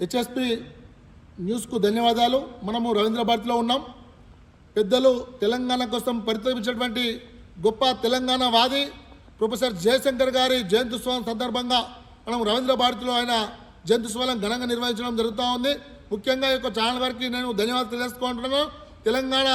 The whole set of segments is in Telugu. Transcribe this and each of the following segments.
హెచ్ఎస్పి న్యూస్కు ధన్యవాదాలు. మనము రవీంద్ర భారతిలో ఉన్నాం. పెద్దలు తెలంగాణ కోసం పరితపించినటువంటి గొప్ప తెలంగాణ వాది ప్రొఫెసర్ జయశంకర్ గారి జయంత్యుత్సవం సందర్భంగా మనం రవీంద్ర భారతిలో ఆయన జయంత్యుత్సవాలను ఘనంగా నిర్వహించడం జరుగుతూ ఉంది. ముఖ్యంగా ఈ యొక్క ఛానల్ వారికి నేను ధన్యవాదాలు తెలుసుకుంటున్నాను తెలంగాణ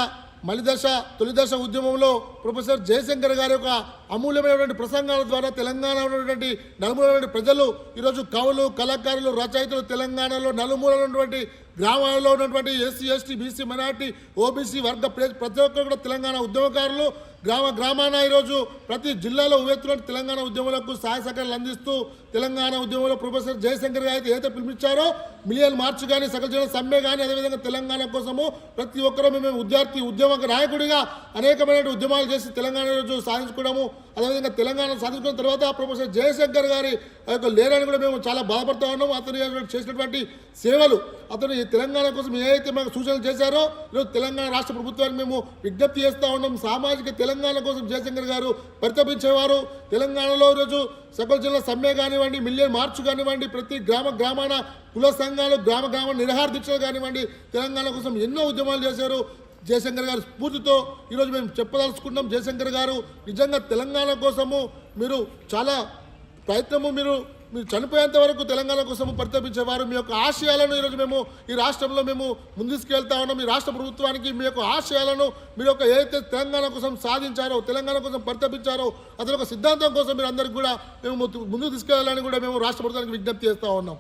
మలిదశ తొలిదశ ఉద్యమంలో ప్రొఫెసర్ జయశంకర్ గారి యొక్క అమూల్యమైనటువంటి ప్రసంగాల ద్వారా తెలంగాణ ఉన్నటువంటి నలుమూలైన ప్రజలు ఈరోజు కవులు కళాకారులు రచయితలు తెలంగాణలో నలుమూలైనటువంటి గ్రామాలలో ఉన్నటువంటి SC ST BC minority OBC వర్గ ప్రతి ఒక్కరు కూడా తెలంగాణ ఉద్యమకారులు. గ్రామ గ్రామాన ఈరోజు ప్రతి జిల్లాలో ఉవ్వెత్తున తెలంగాణ ఉద్యమాలకు సహాయ సహకారాలు అందిస్తూ తెలంగాణ ఉద్యమంలో ప్రొఫెసర్ జయశంకర్ గారు అయితే పిలిపించారో మిలియన్ మార్చ్ కానీ సకల జన సమ్మె కానీ అదేవిధంగా తెలంగాణ కోసము ప్రతి ఒక్కరూ మేము విద్యార్థి ఉద్యమ నాయకుడిగా అనేకమైన ఉద్యమాలు చేసి తెలంగాణ రోజు సాధించుకోవడము అదేవిధంగా తెలంగాణ సాధించుకున్న తర్వాత ప్రొఫెసర్ జయశంకర్ గారి ఆ యొక్క లేరని కూడా మేము చాలా బాధపడుతూ ఉన్నాము అతను చేసినటువంటి సేవలు అతను ఈ తెలంగాణ కోసం ఏదైతే మాకు సూచనలు చేశారో ఈరోజు తెలంగాణ రాష్ట్ర ప్రభుత్వానికి మేము విజ్ఞప్తి చేస్తూ ఉన్నాం. సామాజిక తెలంగాణ కోసం జయశంకర్ గారు పరితపించేవారు. తెలంగాణలో ఈరోజు సకల జిల్లా సమ్మె కానివ్వండి మిలియన్ మార్చ్ కానివ్వండి ప్రతి గ్రామ గ్రామాన కుల సంఘాలు గ్రామ గ్రామ నిరహార దీక్షలు కానివ్వండి తెలంగాణ కోసం ఎన్నో ఉద్యమాలు చేశారు. జయశంకర్ గారి స్ఫూర్తితో ఈరోజు మేము చెప్పదలుచుకున్నాం జయశంకర్ గారు నిజంగా తెలంగాణ కోసము మీరు చాలా ప్రయత్నము మీరు మీరు చనిపోయేంత వరకు తెలంగాణ కోసం పరితపించేవారు. మీ యొక్క ఆశయాలను ఈరోజు మేము ఈ రాష్ట్రంలో మేము ముందుకెళ్తా ఉన్నాం. ఈ రాష్ట్ర ప్రభుత్వానికి మీ యొక్క ఆశయాలను మీరు యొక్క ఏదైతే తెలంగాణ కోసం సాధించారో తెలంగాణ కోసం పరితపించారో అతని ఒక సిద్ధాంతం కోసం మీరు అందరికీ కూడా మేము ముందుకు తీసుకెళ్ళాలని కూడా మేము రాష్ట్ర ప్రభుత్వానికి విజ్ఞప్తి చేస్తూ ఉన్నాం.